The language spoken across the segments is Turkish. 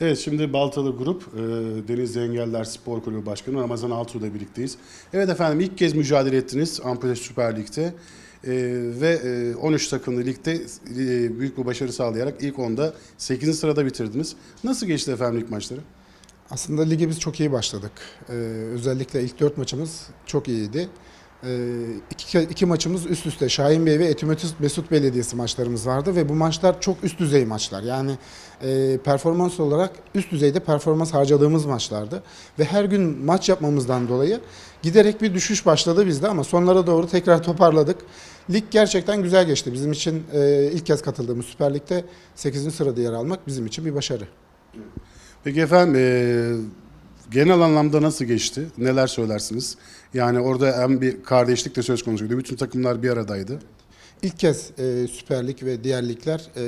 Evet şimdi Baltalı Grup, e, Denizli Engeller Spor Kulübü Başkanı Ramazan Altuğ'la birlikteyiz. Evet efendim ilk kez mücadele ettiniz Ampute Süper Lig'de. E, ve e, 13 takımlı ligde e, büyük bir başarı sağlayarak ilk 10'da 8. sırada bitirdiniz. Nasıl geçti efendim ilk maçları? Aslında lige biz çok iyi başladık. Ee, özellikle ilk dört maçımız çok iyiydi. Ee, iki, iki maçımız üst üste Şahin Bey ve Etimesut Mesut Belediyesi maçlarımız vardı ve bu maçlar çok üst düzey maçlar. Yani e, performans olarak üst düzeyde performans harcadığımız maçlardı. Ve her gün maç yapmamızdan dolayı giderek bir düşüş başladı bizde ama sonlara doğru tekrar toparladık. Lig gerçekten güzel geçti. Bizim için e, ilk kez katıldığımız Süper Lig'de 8. sırada yer almak bizim için bir başarı. Peki efendim e, genel anlamda nasıl geçti? Neler söylersiniz? Yani orada hem bir kardeşlik de söz konusuydu. Bütün takımlar bir aradaydı. İlk kez e, Süper Lig ve diğer ligler e,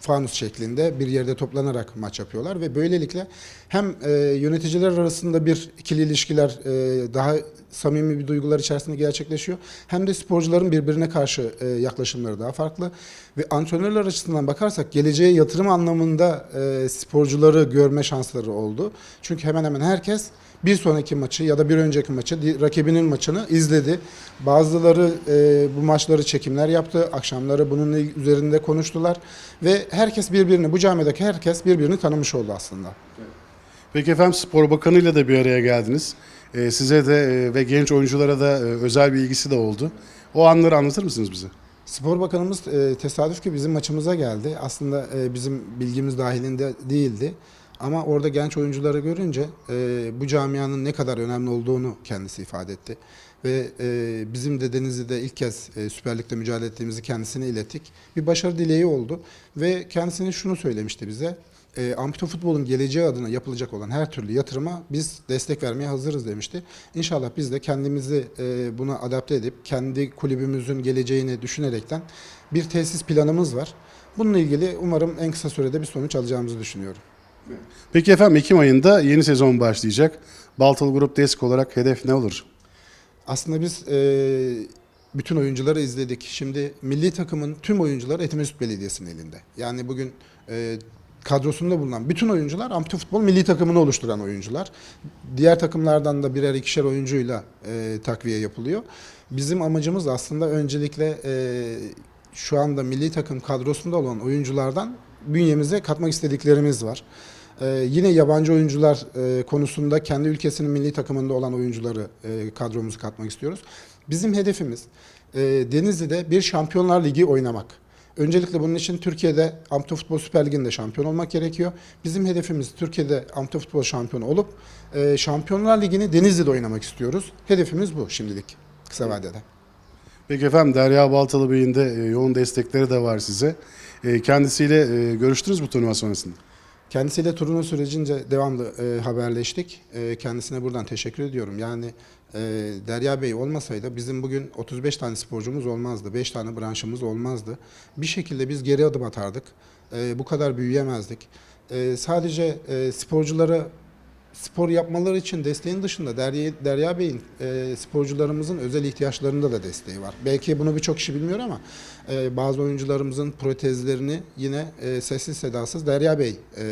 fanus şeklinde bir yerde toplanarak maç yapıyorlar ve böylelikle hem e, yöneticiler arasında bir ikili ilişkiler e, daha samimi bir duygular içerisinde gerçekleşiyor hem de sporcuların birbirine karşı e, yaklaşımları daha farklı ve antrenörler açısından bakarsak geleceğe yatırım anlamında e, sporcuları görme şansları oldu. Çünkü hemen hemen herkes bir sonraki maçı ya da bir önceki maçı rakibinin maçını izledi. Bazıları e, bu maçları çekimler yaptı. Akşamları bunun üzerinde konuştular ve herkes birbirini bu camideki herkes birbirini tanımış oldu aslında. Peki efendim Spor Bakanı ile de bir araya geldiniz. E, size de e, ve genç oyunculara da e, özel bir ilgisi de oldu. O anları anlatır mısınız bize? Spor Bakanımız e, tesadüf ki bizim maçımıza geldi. Aslında e, bizim bilgimiz dahilinde değildi. Ama orada genç oyuncuları görünce e, bu camianın ne kadar önemli olduğunu kendisi ifade etti. Ve e, bizim de Denizli'de ilk kez e, Süper Lig'de mücadele ettiğimizi kendisine ilettik. Bir başarı dileği oldu ve kendisine şunu söylemişti bize. E, ampute futbolun geleceği adına yapılacak olan her türlü yatırıma biz destek vermeye hazırız demişti. İnşallah biz de kendimizi e, buna adapte edip kendi kulübümüzün geleceğini düşünerekten bir tesis planımız var. Bununla ilgili umarım en kısa sürede bir sonuç alacağımızı düşünüyorum. Peki efendim Ekim ayında yeni sezon başlayacak. Baltalı Grup Desk olarak hedef ne olur? Aslında biz e, bütün oyuncuları izledik. Şimdi milli takımın tüm oyuncuları Etimesut Belediyesi'nin elinde. Yani bugün e, kadrosunda bulunan bütün oyuncular ampute futbol milli takımını oluşturan oyuncular. Diğer takımlardan da birer ikişer oyuncuyla e, takviye yapılıyor. Bizim amacımız aslında öncelikle e, şu anda milli takım kadrosunda olan oyunculardan bünyemize katmak istediklerimiz var. Ee, yine yabancı oyuncular e, konusunda kendi ülkesinin milli takımında olan oyuncuları e, kadromuza katmak istiyoruz. Bizim hedefimiz e, Denizli'de bir Şampiyonlar Ligi oynamak. Öncelikle bunun için Türkiye'de Ampute Futbol Süper Ligi'nde şampiyon olmak gerekiyor. Bizim hedefimiz Türkiye'de Ampute Futbol şampiyonu olup e, Şampiyonlar Ligi'ni Denizli'de oynamak istiyoruz. Hedefimiz bu şimdilik kısa vadede. Peki efendim Derya Baltalı Bey'in de e, yoğun destekleri de var size. E, kendisiyle e, görüştünüz mü turnuva sonrasında? Kendisiyle turnuva sürecince devamlı e, haberleştik. E, kendisine buradan teşekkür ediyorum. Yani e, Derya Bey olmasaydı bizim bugün 35 tane sporcumuz olmazdı. 5 tane branşımız olmazdı. Bir şekilde biz geri adım atardık. E, bu kadar büyüyemezdik. E, sadece e, sporculara spor yapmaları için desteğin dışında Derya, Derya Bey'in e, sporcularımızın özel ihtiyaçlarında da desteği var. Belki bunu birçok kişi bilmiyor ama e, bazı oyuncularımızın protezlerini yine e, sessiz sedasız Derya Bey e,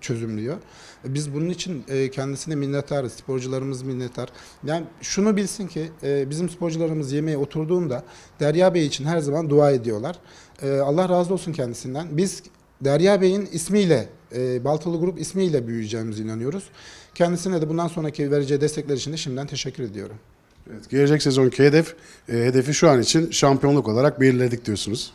çözümlüyor. Biz bunun için e, kendisine minnettarız, sporcularımız minnettar. Yani şunu bilsin ki e, bizim sporcularımız yemeğe oturduğunda Derya Bey için her zaman dua ediyorlar. E, Allah razı olsun kendisinden. Biz Derya Bey'in ismiyle, e, Baltalı Grup ismiyle büyüyeceğimize inanıyoruz. Kendisine de bundan sonraki vereceği destekler için de şimdiden teşekkür ediyorum. Evet, gelecek sezonki hedef, e, hedefi şu an için şampiyonluk olarak belirledik diyorsunuz.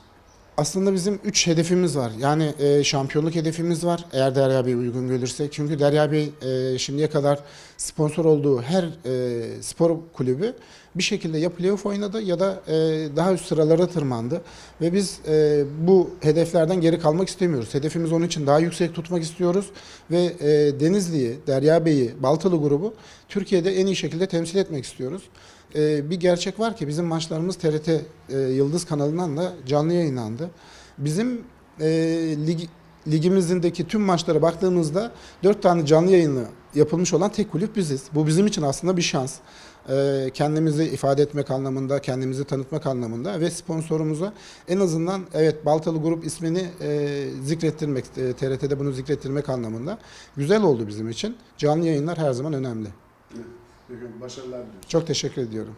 Aslında bizim üç hedefimiz var. Yani e, şampiyonluk hedefimiz var eğer Derya Bey uygun görürse. Çünkü Derya Bey e, şimdiye kadar sponsor olduğu her e, spor kulübü bir şekilde ya playoff oynadı ya da e, daha üst sıralara tırmandı. Ve biz e, bu hedeflerden geri kalmak istemiyoruz. Hedefimiz onun için daha yüksek tutmak istiyoruz. Ve e, Denizli'yi, Derya Bey'i, Baltalı grubu Türkiye'de en iyi şekilde temsil etmek istiyoruz. Ee, bir gerçek var ki bizim maçlarımız TRT e, Yıldız kanalından da canlı yayınlandı. Bizim e, lig, ligimizdeki tüm maçlara baktığımızda dört tane canlı yayını yapılmış olan tek kulüp biziz. Bu bizim için aslında bir şans. e, kendimizi ifade etmek anlamında, kendimizi tanıtmak anlamında ve sponsorumuza en azından evet Baltalı Grup ismini e, zikrettirmek, e, TRT'de bunu zikrettirmek anlamında güzel oldu bizim için. Canlı yayınlar her zaman önemli. Başarılar diliyoruz. Çok teşekkür ediyorum.